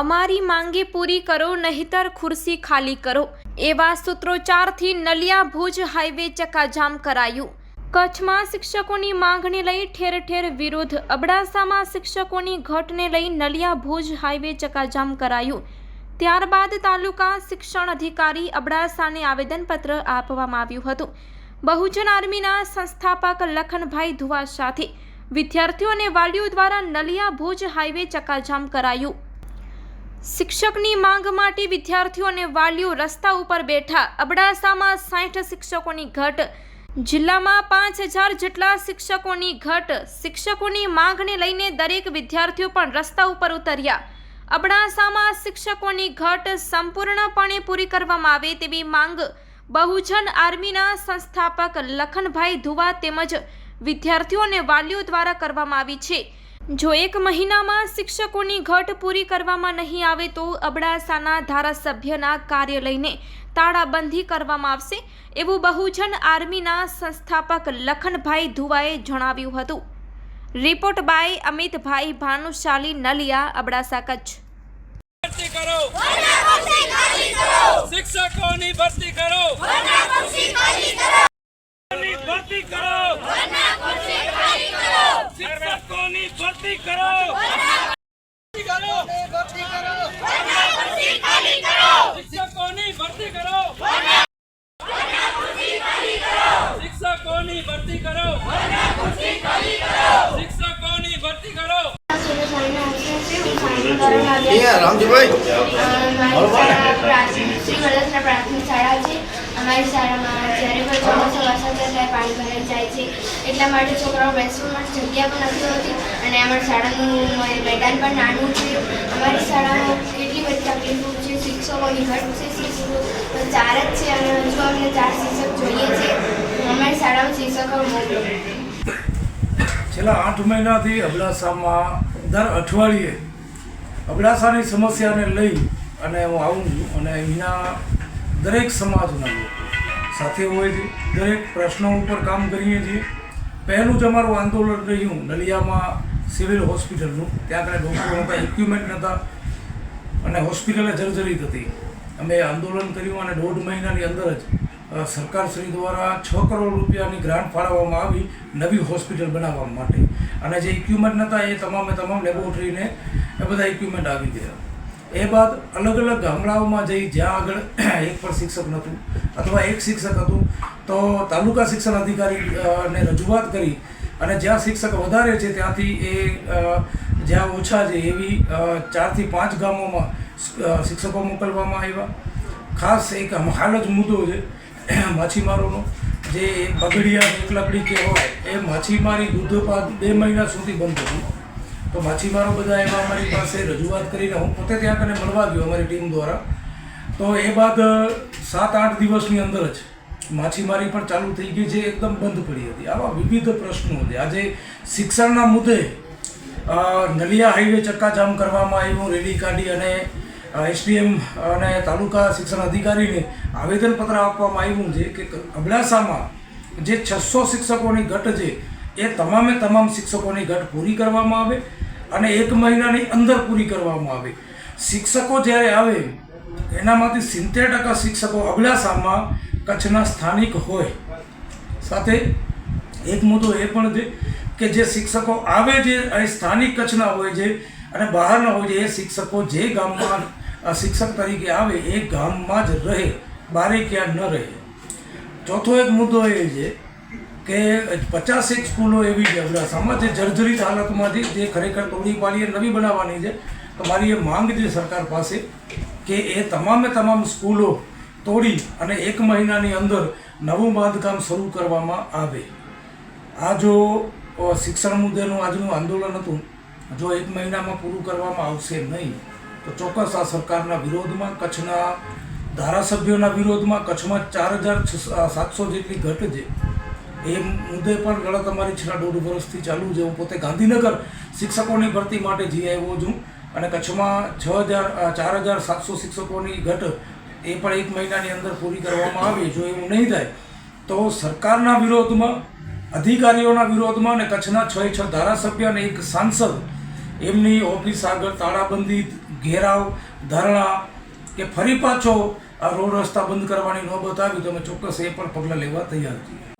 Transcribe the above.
અમારી માંગે પૂરી કરો, નહીતર ખુરશી ખાલી કરો. એવા સૂત્રોચ્ચારથી નલિયા ભુજ હાઈવે ચક્કાજામ કરાયું. કચ્છમાં શિક્ષકોની માંગણી લઈ ઠેર ઠેર વિરોધ. અબડાસામાં શિક્ષકોની ઘટને લઈ નલિયા ભુજ હાઈવે ચક્કાજામ કરાયું. ત્યારબાદ તાલુકા શિક્ષણ અધિકારી અબડાસાને આવેદનપત્ર આપવામાં આવ્યું હતું. બહુજન આર્મીના સંસ્થાપક લખનભાઈ ધુવા સાથે વિદ્યાર્થીઓ અને વાલીઓ દ્વારા નલિયા ભુજ હાઈવે ચકાજામ કરાયું. શિક્ષકની માંગ માટે વિદ્યાર્થીઓ અને વાલીઓ રસ્તા ઉપર બેઠા અબડાસામાં સાઠ શિક્ષકોની ઘટ. જિલ્લામાં પાંચ હજાર જેટલા શિક્ષકોની ઘટ. શિક્ષકોની માંગને લઈને દરેક વિદ્યાર્થીઓ પણ રસ્તા ઉપર ઉતર્યા. અબડાસામાં શિક્ષકોની ઘટ સંપૂર્ણપણે પૂરી કરવામાં આવે તેવી માંગ બહુજન આર્મીના સંસ્થાપક લખનભાઈ ધુવા તેમજ વિદ્યાર્થીઓ અને વાલીઓ દ્વારા કરવામાં આવી છે. જો એક મહિનામાં શિક્ષકોની ઘટ પૂરી કરવામાં નહીં આવે તો અબડાસાના ધારાસભ્યના કાર્યાલયને તાળાબંધી કરવામાં આવશે એવું બહુજન આર્મીના સંસ્થાપક લખનભાઈ ધુવાએ જણાવ્યું હતું. Report by Amitbhai Bhanushali Naliya Abdasa Kutch. શિક્ષકોની ભરતી કરો! ભરતી કરો! શિક્ષકોની ભરતી કરો. ભરતી કરો. શિક્ષકોની ભરતી કરો શિક્ષકોની ભરતી કરો શિક્ષકોની ભરતી કરો અહીંયા રામજીભાઈ શ્રી વડોદરા પ્રાથમિક શાળા છે અમારી શાળામાં જ્યારે પણ ચોમાસા થાય પાણી ભરાઈ જાય છે. એટલા માટે છોકરાઓ બેસવા જગ્યા પણ નથી હોતી અને અમારી શાળાનું મેદાન પણ નાનું છે. અમારી શાળામાં કેટલી બધી તકલીફો છે શિક્ષકોની ઘટ છે, શિક્ષકો ચાર જ છે અને ચાર શિક્ષક જોઈએ છે. અમારી શાળામાં શિક્ષકો મોકલો છેલ્લા આઠ મહિનાથી અબડાસામાં દર અઠવાડિયે અબડાસાની સમસ્યાને લઈ અને હું આવું છું અને અહીંના દરેક સમાજના લોકો સાથે હોય છે. દરેક પ્રશ્નો ઉપર કામ કરીએ છીએ. પહેલું જ અમારું આંદોલન રહ્યું નલિયામાં સિવિલ હોસ્પિટલનું. ત્યાં આગળ ડૉક્ટરો હતા ઇક્વિપમેન્ટ નહોતા અને હોસ્પિટલે જર્જરિત હતી. અમે આંદોલન કર્યું અને દોઢ મહિનાની અંદર જ સરકારશ્રી દ્વારા છ કરોડ રૂપિયાની ગ્રાન્ટ ફાળવવામાં આવી નવી હોસ્પિટલ બનાવવા માટે. અને જે ઇક્વિપમેન્ટ નહોતા એ તમામે તમામ લેબોરેટરીને એ બધા ઇક્વિપમેન્ટ આવી ગયા. એ બાદ અલગ અલગ ગામડાઓમાં જઈ જ્યાં આગળ એક પણ શિક્ષક નહોતું અથવા એક શિક્ષક હતું, તો તાલુકા શિક્ષણ અધિકારી ને રજૂઆત કરી અને જ્યાં શિક્ષક વધારે છે ત્યાંથી એ જ્યાં ઓછા છે એવી ચારથી પાંચ ગામોમાં શિક્ષકો મોકલવામાં આવ્યા. ખાસ એક હાલ જ મુદ્દો છે માછીમારોનો. જે બગડિયા, એકલકડી કહેવાય એ માછીમારી દૂધપાત બે મહિના સુધી બંધ હતી. તો માછીમારો બધા એવા અમારી પાસે રજૂઆત કરીને હું પોતે ત્યાં કને મળવા ગયો અમારી ટીમ દ્વારા. તો એ બાદ સાત આઠ દિવસની અંદર જ માછીમારી પણ ચાલુ થઈ ગઈ છે એકદમ બંધ પડી હતી. આવા વિવિધ પ્રશ્નો છે. આજે શિક્ષણના મુદ્દે નલિયા હાઈવે ચક્કાજામ કરવામાં આવ્યું. રેલી કાઢી અને એસડીએમ અને તાલુકા શિક્ષણ અધિકારીને આવેદનપત્ર આપવામાં આવ્યું છે કે અબડાસામાં જે છસો શિક્ષકોની ઘટ છે, એ તમામે તમામ શિક્ષકોની ઘટ પૂરી કરવામાં આવે. અને એક મહિનાની અંદર પૂરી કરવામાં આવે. શિક્ષકો જ્યારે આવે, એનામાંથી સિત્તેર ટકા શિક્ષકો અબડાસામાં કચ્છના સ્થાનિક હોય. સાથે એક મુદ્દો એ પણ છે કે જે શિક્ષકો આવે છે એ સ્થાનિક કચ્છના હોય છે અને બહારના હોય છે એ શિક્ષકો જે ગામમાં શિક્ષક તરીકે આવે, એ ગામમાં જ રહે, બારે ક્યાં ન રહે. ચોથો એક મુદ્દો એ છે કે પચાસેક સ્કૂલો એવી છે. અબડાસામાં જે જર્જરિત હાલતમાંથી જે ખરેખર તોડી પાડીએ નવી બનાવવાની છે. તો મારી એ માંગ છે સરકાર પાસે કે એ તમામે તમામ સ્કૂલો તોડી અને એક મહિનાની અંદર નવું બાંધકામ શરૂ કરવામાં આવે. આ જો શિક્ષણ મુદ્દેનું આજનું આંદોલન હતું, જો એક મહિનામાં પૂરું કરવામાં આવશે નહીં, તો ચોક્કસ આ સરકારના વિરોધમાં, કચ્છના ધારાસભ્યોના વિરોધમાં કચ્છમાં ચાર હજાર સાતસો જેટલી ઘટ છે. એ મુદ્દે પણ લડત અમારી છેલ્લા દોઢ વર્ષથી ચાલુ છે. હું પોતે ગાંધીનગર શિક્ષકોની ભરતી માટે જઈ આવ્યો છું અને કચ્છમાં છ હજાર ચાર હજાર સાતસો શિક્ષકોની ઘટ એ પણ એક મહિનાની અંદર પૂરી કરવામાં આવે. જો એવું નહીં થાય, તો સરકારના વિરોધમાં, અધિકારીઓના વિરોધમાં અને કચ્છના છ છ ધારાસભ્ય અને એક સાંસદ એમની ઓફિસ આગળ તાળાબંધી, ઘેરાવ, ધરણા કે ફરી પાછો આ રોડ રસ્તા બંધ કરવાની નોબત આવી, તો અમે ચોક્કસ એ પણ પગલાં લેવા તૈયાર છીએ.